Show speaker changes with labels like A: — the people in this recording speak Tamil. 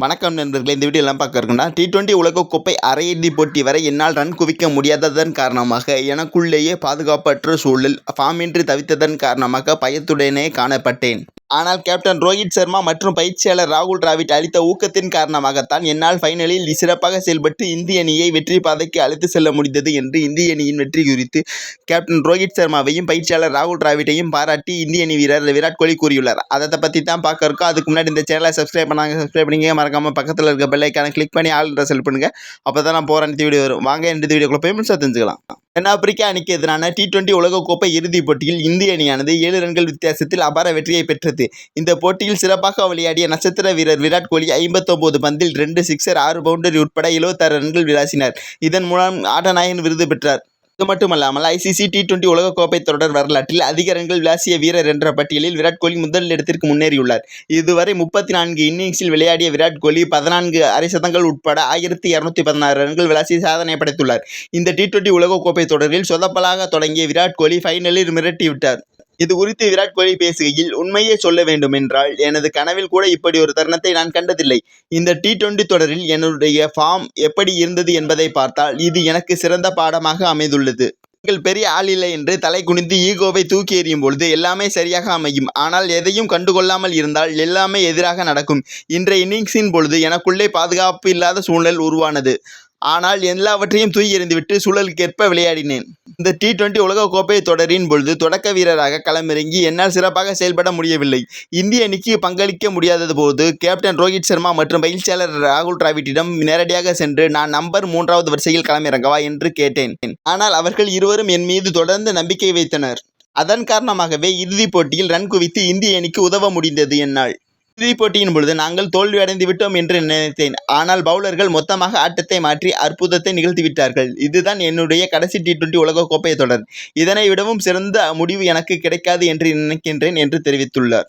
A: வணக்கம் நண்பர்களே இந்த வீடியோ எல்லாம் பார்க்க இருக்குன்னா டி டுவெண்ட்டி உலகக்கோப்பை அரையிறுதி போட்டி வரை என்னால் ரன் குவிக்க முடியாததன் காரணமாக எனக்குள்ளேயே பாதுகாப்பற்ற சூழல் ஃபார்மின்றி தவித்ததன் காரணமாக பயத்துடனே காணப்பட்டேன். ஆனால் கேப்டன் ரோஹித் சர்மா மற்றும் பயிற்சியாளர் ராகுல் டிராவிட் அளித்த ஊக்கத்தின் காரணமாகத்தான் என்னால் ஃபைனலில் சிறப்பாக செயல்பட்டு இந்திய அணியை வெற்றி பாதைக்கு அழைத்து செல்ல முடிந்தது என்று இந்திய அணியின் வெற்றி குறித்து கேப்டன் ரோஹித் சர்மாவையும் பயிற்சியாளர் ராகுல் டிராவிட்டையும் பாராட்டி இந்திய அணி வீரர் விராட் கோலி கூறியுள்ளார். அதை பற்றி தான் பார்க்க இருக்கோம் அதுக்கு முன்னாடி இந்த சேனலை சப்ஸ்கிரைப் பண்ணாங்க. சப்ஸ்கிரைப் பண்ணிங்க மறக்காமல் பக்கத்தில் இருக்க பெல்லைக்கான கிளிக் பண்ணி ஆல் செல் பண்ணுங்கள் அப்போ தான் நான் போகிற அனைத்து வீடியோ வரும். வாங்க இந்த வீடியோக்குள்ளே போய் தெரிஞ்சுக்கலாம். தென்னாப்பிரிக்கா அணிக்கு எதிரான டி டுவெண்ட்டி உலகக்கோப்பை இறுதிப் போட்டியில் இந்திய அணியானது ஏழு ரன்கள் வித்தியாசத்தில் அபார வெற்றியை பெற்றது. இந்த போட்டியில் சிறப்பாக விளையாடிய நட்சத்திர வீரர் விராட் கோலி ஐம்பத்தொம்போது பந்தில் ரெண்டு சிக்ஸர் ஆறு பவுண்டரி உட்பட எழுபத்தாறு ரன்கள் விளாசினார் இதன் மூலம் ஆட்டநாயகன் விருது பெற்றார். இது மட்டுமல்லாமல் ஐசிசி டி டுவெண்டி உலகக்கோப்பை தொடர் வரலாற்றில் அதிக ரன்கள் விளாசிய வீரர் என்ற பட்டியலில் விராட் கோலி முதல் இடத்திற்கு முன்னேறியுள்ளார். இதுவரை முப்பத்தி நான்கு இன்னிங்ஸில் விளையாடிய விராட் கோலி பதினான்கு அரை சதங்கள் உட்பட ஆயிரத்தி இரநூத்தி பதினாறு ரன்கள் விளாசி சாதனை படைத்துள்ளார். இந்த டி டுவெண்ட்டி உலகக்கோப்பை தொடரில் சொதப்பலாக தொடங்கிய விராட் கோலி ஃபைனலில் மிரட்டிவிட்டார். இது குறித்து விராட் கோலி பேசுகையில் உண்மையே சொல்ல வேண்டும் என்றால் எனது கனவில் கூட இப்படி ஒரு தருணத்தை நான் கண்டதில்லை. இந்த டி டுவெண்டி தொடரில் என்னுடைய ஃபார்ம் எப்படி இருந்தது என்பதை பார்த்தால் இது எனக்கு சிறந்த பாடமாக அமைந்துள்ளது. நீங்கள் பெரிய ஆள் இல்லை என்று தலை குனிந்து ஈகோவை தூக்கி எறியும் பொழுது எல்லாமே சரியாக அமையும். ஆனால் எதையும் கண்டுகொள்ளாமல் இருந்தால் எல்லாமே எதிராக நடக்கும். இன்றைய இன்னிங்ஸின் பொழுது எனக்குள்ளே பாதுகாப்பு இல்லாத சூழல் உருவானது. ஆனால் எல்லாவற்றையும் தூக்கி எறிந்துவிட்டு சூழலுக்கேற்ப விளையாடினேன். இந்த டி டுவெண்டி உலகக்கோப்பை தொடரின் பொழுது தொடக்க வீரராக களமிறங்கி என்னால் சிறப்பாக செயல்பட முடியவில்லை. இந்திய அணிக்கு பங்களிக்க முடியாதது போது கேப்டன் ரோஹித் சர்மா மற்றும் பயிற்சியாளர் ராகுல் டிராவிட்டிடம் நேரடியாக சென்று நான் நம்பர் மூன்றாவது வரிசையில் களமிறங்கவா என்று கேட்டேன். ஆனால் அவர்கள் இருவரும் என் மீது தொடர்ந்து நம்பிக்கை வைத்தனர். அதன் காரணமாகவே இறுதிப் போட்டியில் ரன் குவித்து இந்திய அணிக்கு உதவ முடிந்தது என்னால். இறுதிப் போட்டியின் பொழுது நாங்கள் தோல்வி அடைந்து விட்டோம் என்று நினைத்தேன். ஆனால் பவுலர்கள் மொத்தமாக ஆட்டத்தை மாற்றி அற்புதத்தை நிகழ்த்திவிட்டார்கள். இதுதான் என்னுடைய கடைசி டி டுவெண்டி உலகக்கோப்பை தொடர். இதனை விடவும் சிறந்த முடிவு எனக்கு கிடைக்காது என்று நினைக்கின்றேன் என்று தெரிவித்துள்ளார்.